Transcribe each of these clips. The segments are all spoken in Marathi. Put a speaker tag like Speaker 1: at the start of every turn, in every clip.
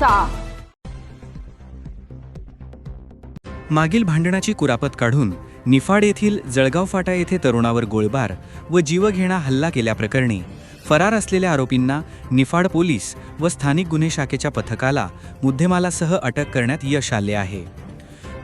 Speaker 1: करायचा
Speaker 2: मागील भांडणाची कुरापत काढून निफाड येथील जळगाव फाटा येथे तरुणावर गोळीबार व जीवघेणा हल्ला केल्याप्रकरणी फरार असलेल्या आरोपींना निफाड पोलीस व स्थानिक गुन्हे शाखेच्या पथकाला मुद्देमालासह अटक करण्यात यश आले आहे.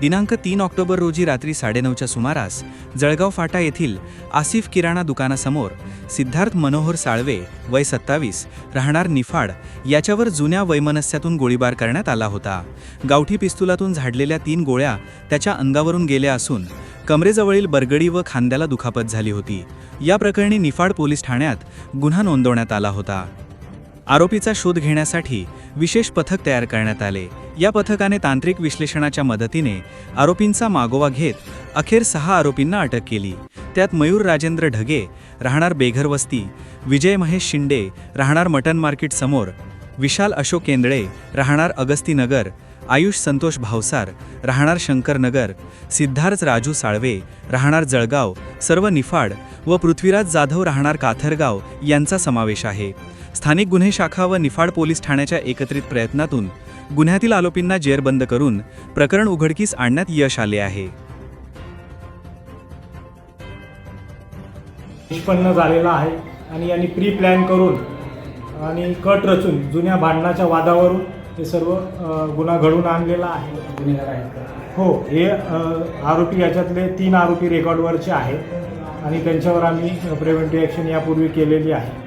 Speaker 2: दिनांक तीन ऑक्टोबर रोजी रात्री साडेनऊच्या सुमारास जळगाव फाटा येथील आसिफ किराणा दुकानासमोर सिद्धार्थ मनोहर साळवे वय सत्तावीस राहणार निफाड याच्यावर जुन्या वैमनस्यातून गोळीबार करण्यात आला होता. गावठी पिस्तुलातून झाडलेल्या तीन गोळ्या त्याच्या अंगावरून गेल्या असून कमरेजवळील बरगडी व खांद्याला दुखापत झाली होती. या प्रकरणी निफाड पोलीस ठाण्यात गुन्हा नोंदवण्यात आला होता. आरोपीचा शोध घेण्यासाठी विशेष पथक तयार करण्यात आले. या पथकाने तांत्रिक विश्लेषणाच्या मदतीने आरोपींचा मागोवा घेत अखेर सहा आरोपींना अटक केली. त्यात मयूर राजेंद्र ढगे राहणार बेघरवस्ती विजय महेश शिंदे राहणार मटन मार्केट समोर विशाल अशोक केंद्रे राहणार अगस्तीनगर आयुष संतोष भावसार राहणार शंकरनगर सिद्धार्थ राजू साळवे राहणार जळगाव सर्व निफाड व पृथ्वीराज जाधव राहणार काथरगाव यांचा समावेश आहे. स्थानिक गुन्हे शाखा व निफाड पोलीस ठाण्याच्या एकत्रित प्रयत्नातून गुन्ह्यातील आरोपींना जेरबंद करून प्रकरण उघडकीस आणण्यात यश आले आहे.
Speaker 3: निष्पन्न झालेला आहे आणि यांनी प्री प्लॅन करून आणि कट रचून जुन्या भांडणाच्या वादावरून हे सर्व गुन्हा घडवून आणलेला आहे. हो हे आरोपी याच्यातले तीन आरोपी रेकॉर्डवरचे आहेत आणि त्यांच्यावर आम्ही प्रिव्हेंटिव्ह ॲक्शन यापूर्वी केलेली आहे.